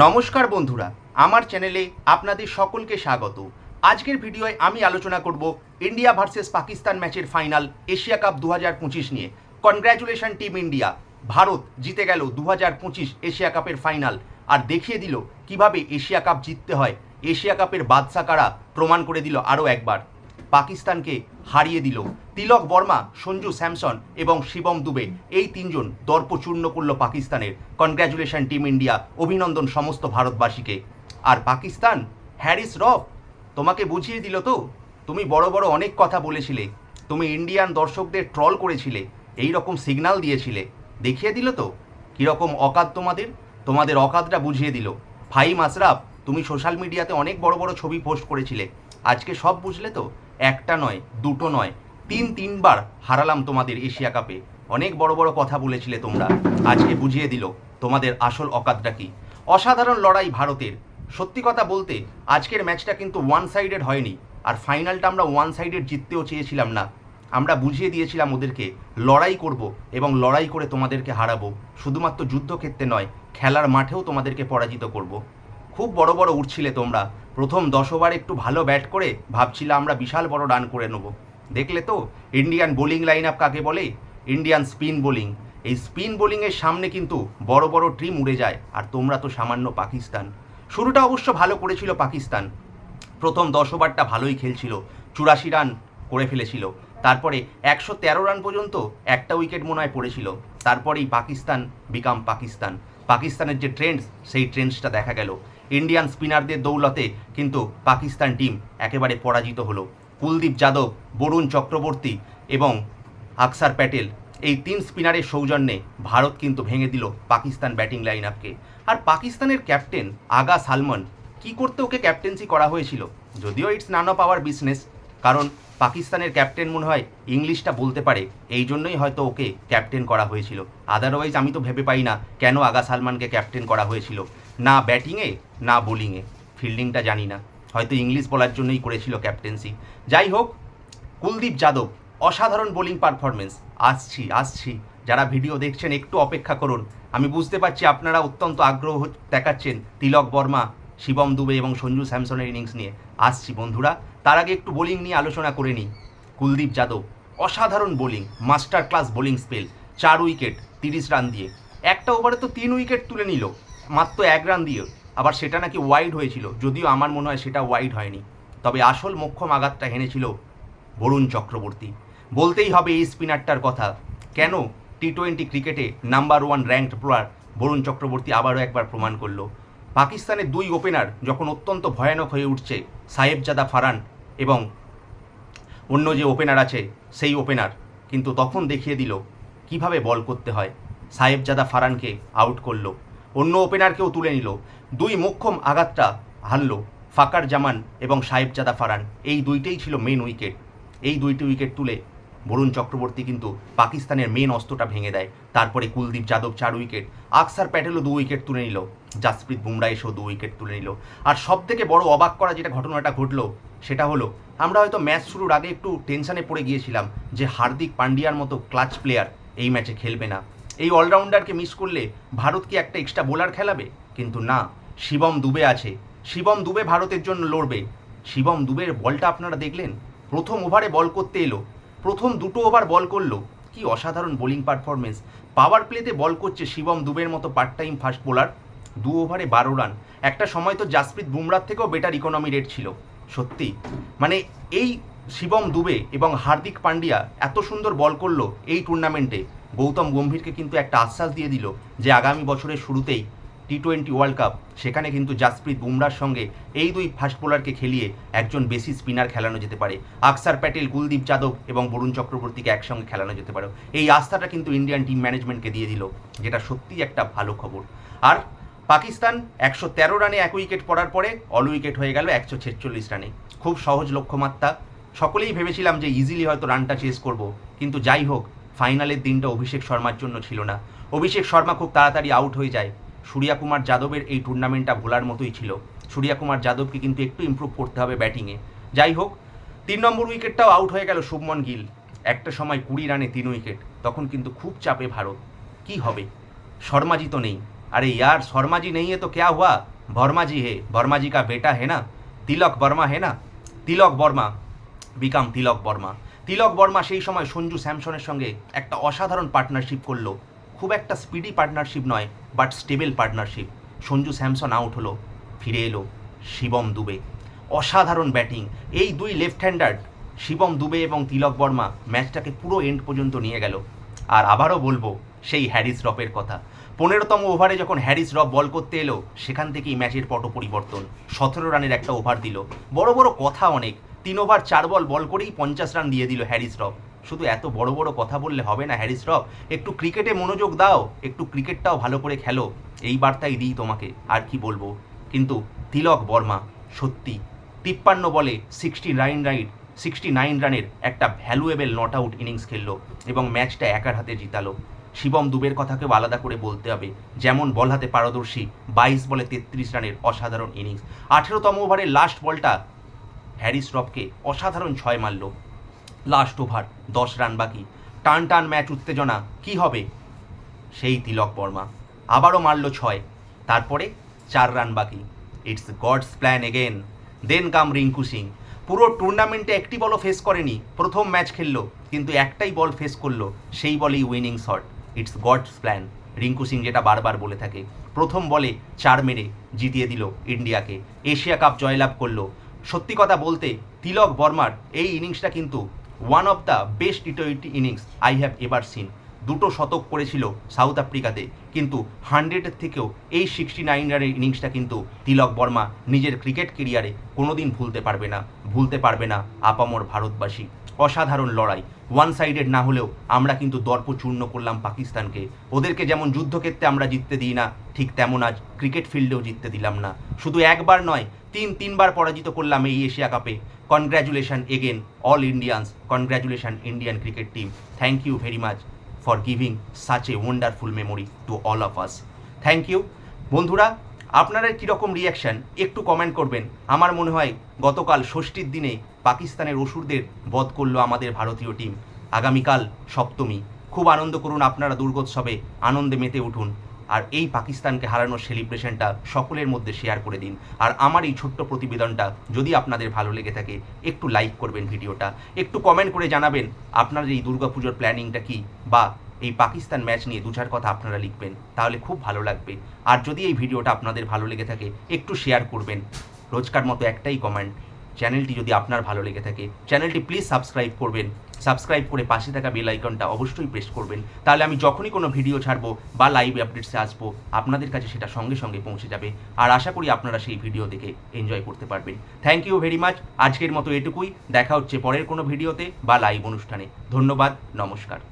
নমস্কার বন্ধুরা, আমার চ্যানেলে আপনাদের সকলকে স্বাগত। আজকের ভিডিওয় আমি আলোচনা করব ইন্ডিয়া ভার্সেস পাকিস্তান ম্যাচের ফাইনাল এশিয়া কাপ দু নিয়ে। কনগ্র্যাচুলেশন টিম ইন্ডিয়া ভারত জিতে গেল দু এশিয়া কাপের ফাইনাল। আর দেখিয়ে দিল কীভাবে এশিয়া কাপ জিততে হয়। এশিয়া কাপের বাদশা কারা? প্রমাণ করে দিল আরও একবার। পাকিস্তানকে হারিয়ে দিল। তিলক বর্মা, সঞ্জু স্যামসন এবং শিবম দুবে এই তিনজন দর্পচূর্ণ করল পাকিস্তানের। কনগ্র্যাচুলেশন টিম ইন্ডিয়া অভিনন্দন সমস্ত ভারতবাসীকে। আর পাকিস্তান, হ্যারিস রফ, তোমাকে বুঝিয়ে দিল তো? তুমি বড় বড় অনেক কথা বলেছিলে। তুমি ইন্ডিয়ান দর্শকদের ট্রল করেছিলে। এই রকম সিগন্যাল দিয়েছিলে। দেখিয়ে দিল তো? কীরকম অকাত তোমাদের? তোমাদের অকাতটা বুঝিয়ে দিল। ফাইম আশরাফ, তুমি সোশ্যাল মিডিয়াতে অনেক বড় বড় ছবি পোস্ট করেছিলে। আজকে সব বুঝলে তো? একটা নয়, দুটো নয়, তিন তিনবার হারালাম তোমাদের এশিয়া কাপে। অনেক বড় বড় কথা বলেছিলে তোমরা। আজকে বুঝিয়ে দিল তোমাদের আসল অকাতটা কি। অসাধারণ লড়াই ভারতের। সত্যি কথা বলতে, আজকের ম্যাচটা কিন্তু ওয়ান সাইডেড হয়নি। আর ফাইনালটা আমরা ওয়ান সাইডেড জিততেও চেয়েছিলাম না। আমরা বুঝিয়ে দিয়েছিলাম ওদেরকে, লড়াই করব এবং লড়াই করে তোমাদেরকে হারাবো। শুধুমাত্র যুদ্ধক্ষেত্রে নয়, খেলার মাঠেও তোমাদেরকে পরাজিত করব। খুব বড় বড় উঠছিলে তোমরা। প্রথম দশ ওভার একটু ভালো ব্যাট করে ভাবছিলে আমরা বিশাল বড় রান করে নেব। দেখলে তো, ইন্ডিয়ান বোলিং লাইন আপ কাকে বলে? Indian spin bowling. এই স্পিন বোলিংয়ের সামনে কিন্তু বড় বড় ট্রিম উড়ে যায়, আর তোমরা তো সামান্য পাকিস্তান। শুরুটা অবশ্য ভালো করেছিল পাকিস্তান। প্রথম দশ ওভারটা ভালোই খেলছিল, চুরাশি রান করে ফেলেছিল। তারপরে একশো তেরো রান পর্যন্ত একটা উইকেট মনে হয় পড়েছিল। তারপরেই পাকিস্তান বিকাম পাকিস্তান। পাকিস্তানের যে ট্রেন্ডস সেই ট্রেন্ডসটা দেখা গেল। ইন্ডিয়ান স্পিনারদের দৌলতে কিন্তু পাকিস্তান টিম একেবারে পরাজিত হলো। কুলদীপ যাদব, বরুণ চক্রবর্তী এবং আকসার প্যাটেল এই তিন স্পিনারের সৌজন্যে ভারত কিন্তু ভেঙে দিল পাকিস্তান ব্যাটিং লাইন আপকে আর পাকিস্তানের ক্যাপ্টেন আগা সালমান কি করতে ওকে ক্যাপ্টেন্সি করা হয়েছিল? যদিও it's none of our business কারণ পাকিস্তানের ক্যাপ্টেন মনে হয় ইংলিশটা বলতে পারে, এই জন্যই হয়তো ওকে ক্যাপ্টেন করা হয়েছিল। আদারওয়াইজ আমি তো ভেবে পাই না কেন আগা সালমানকে ক্যাপ্টেন করা হয়েছিল। না ব্যাটিংয়ে, না বোলিংয়ে। ফিল্ডিংটা জানি না। হয়তো ইংলিশ বলার জন্যই করেছিল ক্যাপ্টেন্সি। যাই হোক, কুলদীপ যাদব, অসাধারণ বোলিং পারফরমেন্স আসছি আসছি। যারা ভিডিও দেখছেন, একটু অপেক্ষা করুন। আমি বুঝতে পারছি আপনারা অত্যন্ত আগ্রহ দেখাচ্ছেন তিলক বর্মা, শিবম দুবে এবং সঞ্জু স্যামসনের ইনিংস নিয়ে। আসছি বন্ধুরা, তার আগে একটু বোলিং নিয়ে আলোচনা করে নিই। কুলদীপ যাদব, অসাধারণ bowling master class bowling spell, চার উইকেট, তিরিশ রান দিয়ে। একটা ওভারে তো তিন উইকেট তুলে নিল। মাত্র এক রান দিয়ে, আবার সেটা নাকি ওয়াইড হয়েছিল, যদিও আমার মনে হয় সেটা ওয়াইড হয়নি। তবে আসল মোক্ষম আঘাতটা হেনেছিল বরুণ চক্রবর্তী। বলতেই হবে এই স্পিনারটার কথা, কেন টি টোয়েন্টি ক্রিকেটে number one ranked player Varun Chakravarthy আবারও একবার প্রমাণ করল? পাকিস্তানের দুই ওপেনার যখন অত্যন্ত ভয়ানক হয়ে উঠছে, সাহেবজাদা ফারান এবং অন্য যে ওপেনার আছে, সেই ওপেনার কিন্তু তখন দেখিয়ে দিল, কীভাবে বল করতে হয়? সাহেবজাদা ফারানকে আউট করল। অন্য ওপেনারকেও তুলে নিল। দুই মোক্ষম আঘাতটা হারল ফাকার জামান এবং সাহেবজাদা ফারান। এই দুইটাই ছিল মেন উইকেট এই দুইটি উইকেট তুলে বরুণ চক্রবর্তী কিন্তু পাকিস্তানের মেন অস্ত্রটা ভেঙে দেয়। তারপরে কুলদীপ যাদব চার উইকেট আকসার প্যাটেলও দু উইকেট তুলে নিল। জাসপ্রীত বুমরা এসেও দু উইকেট তুলে নিল। আর সব থেকে বড় অবাক করা যেটা ঘটনাটা ঘটলো, সেটা হলো আমরা হয়তো ম্যাচ শুরুর আগে একটু টেনশানে পড়ে গিয়েছিলাম যে হার্দিক পান্ডিয়ার মতো ক্লাচ প্লেয়ার এই ম্যাচে খেলবে না। এই অলরাউন্ডারকে মিস করলে ভারত কি একটা এক্সট্রা বোলার খেলাবে? কিন্তু না, শিবম দুবে আছে। শিবম দুবে ভারতের জন্য লড়বে। শিবম দুবের বলটা আপনারা দেখলেন? প্রথম ওভারে বল করতে এলো। প্রথম দুটো ওভার বল করল। কি অসাধারণ বোলিং পারফরমেন্স পাওয়ার প্লেতে বল করছে শিবম দুবের মতো পার্ট টাইম ফাস্ট বোলার দু ওভারে বারো রান একটা সময় তো জাসপ্রীত বুমরার থেকেও বেটার ইকোনমি রেট ছিল। সত্যি। মানে এই শিবম দুবে এবং হার্দিক পান্ডিয়া এত সুন্দর বল করল এই টুর্নামেন্টে গৌতম গম্ভীরকে কিন্তু একটা আশ্বাস দিয়ে দিল যে আগামী বছরের শুরুতেই টি টোয়েন্টি ওয়ার্ল্ড কাপ সেখানে কিন্তু জাসপ্রীত বুমরার সঙ্গে এই দুই ফাস্ট বোলারকে খেলিয়ে একজন বেশি স্পিনার খেলানো যেতে পারে। আকসার প্যাটেল, কুলদীপ যাদব এবং বরুণ চক্রবর্তীকে একসঙ্গে খেলানো যেতে পারে। এই আস্থাটা কিন্তু ইন্ডিয়ান টিম ম্যানেজমেন্টকে দিয়ে দিল, যেটা সত্যিই একটা ভালো খবর। আর পাকিস্তান একশো তেরো রানে এক উইকেট পড়ার পরে অল উইকেট হয়ে গেল একশো ছেচল্লিশ রানে। খুব সহজ লক্ষ্যমাত্রা। সকলেই ভেবেছিলাম যে ইজিলি হয়তো রানটা চেস করব, কিন্তু যাই হোক ফাইনালের দিনটা অভিষেক শর্মার জন্য ছিল না। অভিষেক শর্মা খুব তাড়াতাড়ি আউট হয়ে যায়। সূর্যাকুমার যাদবের এই টুর্নামেন্টটা ভোলার মতোই ছিল। সূর্যাকুমার যাদবকে কিন্তু একটু ইম্প্রুভ করতে হবে ব্যাটিংয়ে যাই হোক, তিন নম্বর উইকেটটাও আউট হয়ে গেল শুভমন গিল। একটা সময় কুড়ি রানে তিন উইকেট তখন কিন্তু খুব চাপে ভারত। কি হবে? শর্মাজি তো নেই। আরে ইয়ার, শর্মাজি নেই তো ক্যা হুয়া? বর্মাজি হে। বর্মাজি কা বেটা হে না? তিলক বর্মা হে না? তিলক বর্মা। বিকাম তিলক বর্মা। তিলক বর্মা সেই সময় সঞ্জু স্যামসনের সঙ্গে একটা অসাধারণ পার্টনারশিপ করল। খুব একটা স্পিডি পার্টনারশিপ নয় but stable partnership Sanju Samson out হলো, ফিরে এলো শিবম দুবে। অসাধারণ ব্যাটিং এই দুই লেফট হ্যান্ডার শিবম দুবে এবং তিলক বর্মা ম্যাচটাকে পুরো এন্ড পর্যন্ত নিয়ে গেল। আর আবারও বলব, সেই হ্যারিস রপের কথা। পনেরোতম ওভারে যখন হ্যারিস রব বল করতে এলো, সেখান থেকেই ম্যাচের পট পরিবর্তন সতেরো রানের একটা ওভার দিল। বড় বড় কথা অনেক। তিন ওভার চার বল বল করেই পঞ্চাশ রান দিয়ে দিল হ্যারিস রব। শুধু এত বড় বড় কথা বললে হবে না হ্যারিস রব। একটু ক্রিকেটে মনোযোগ দাও, একটু ক্রিকেটটাও ভালো করে খেলো। এই বার্তাই দিই তোমাকে, আর কি বলব। কিন্তু তিলক বর্মা, সত্যি, তিপ্পান্ন বলে sixty nine ride sixty nine রানের একটা ভ্যালুয়েবল নট আউট ইনিংস খেললো এবং ম্যাচটা একার হাতে জিতালো। শিবম দুবের কথাকেও আলাদা করে বলতে হবে। যেমন বল হাতে পারদর্শী, বাইশ বলে তেত্রিশ রানের অসাধারণ ইনিংস আঠেরোতম ওভারের লাস্ট বলটা হ্যারিস রবকে অসাধারণ ছয় মারল। লাস্ট ওভার দশ রান বাকি। টান টান ম্যাচ উত্তেজনা, কি হবে? সেই তিলক বর্মা। আবারও মারল ছয়, তারপরে চার রান বাকি। It's God's plan again then come Rinku Singh পুরো টুর্নামেন্টে একটি বলও ফেস করেনি। প্রথম ম্যাচ খেললো, কিন্তু একটাই বল ফেস করল, সেই বলেই winning shot it's God's plan Rinku Singh যেটা বারবার বলে থাকে, প্রথম বলে চার মেরে জিতিয়ে দিল ইন্ডিয়াকে। এশিয়া কাপ জয়লাভ করল। সত্যি কথা বলতে, তিলক বর্মার এই ইনিংসটা কিন্তু one of the best T twenty innings I have ever seen দুটো শতক করেছিল সাউথ আফ্রিকাতে, কিন্তু হান্ড্রেডের থেকেও এই সিক্সটি নাইন রানের ইনিংসটা কিন্তু তিলক বর্মা নিজের ক্রিকেট কেরিয়ারে কোনোদিন ভুলতে পারবে না, ভুলতে পারবে না আপামর ভারতবাসী। অসাধারণ লড়াই। ওয়ান সাইডেড না হলেও আমরা কিন্তু দর্প চূর্ণ করলাম পাকিস্তানকে। ওদেরকে যেমন যুদ্ধক্ষেত্রে আমরা জিততে দিই না, ঠিক তেমন আজ ক্রিকেট ফিল্ডেও জিততে দিলাম না। শুধু একবার নয় তিন তিনবার পরাজিত করলাম এই এশিয়া কাপে। Congratulation again all Indians congratulation Indian cricket team thank you very much for giving such a wonderful memory to all of us thank you বন্ধুরা, আপনারা কীরকম রিয়াকশান একটু কমেন্ট করবেন। আমার মনে হয় গতকাল ষষ্ঠীর দিনে পাকিস্তানের অসুরদের বধ করল আমাদের ভারতীয় টিম আগামীকাল সপ্তমী। খুব আনন্দ করুন আপনারা দুর্গোৎসবে। আনন্দে মেতে উঠুন। আর এই পাকিস্তানকে হারানোর সেলিব্রেশনটা সকলের মধ্যে শেয়ার করে দিন। আর আমার এই ছোট্ট প্রতিবেদনটা যদি আপনাদের ভালো লেগে থাকে, একটু লাইক করবেন ভিডিওটা। একটু কমেন্ট করে জানাবেন আপনার এই দুর্গাপুজোর প্ল্যানিংটা কি বা এই পাকিস্তান ম্যাচ নিয়ে দু চার কথা আপনারা লিখবেন। তাহলে খুব ভালো লাগবে। আর যদি এই ভিডিওটা আপনাদের ভালো লেগে থাকে, একটু শেয়ার করবেন। রোজকার মতো একটাই কমেন্ট চ্যানেলটি যদি আপনার ভালো লেগে থাকে, চ্যানেলটি প্লিজ সাবস্ক্রাইব করবেন। সাবস্ক্রাইব করে পাশে থাকা বেল আইকনটা অবশ্যই প্রেস করবেন। তাহলে আমি যখনই কোনো ভিডিও ছাড়বো বা লাইভ আপডেটসে আসব, আপনাদের কাছে সেটা সঙ্গে সঙ্গে পৌঁছে যাবে। আর আশা করি আপনারা সেই ভিডিও দেখে এনজয় করতে পারবেন। থ্যাংক ইউ ভেরি মাচ আজকের মতো এটুকুই। দেখা হচ্ছে পরের কোনো ভিডিওতে বা লাইভ অনুষ্ঠানে। ধন্যবাদ। নমস্কার।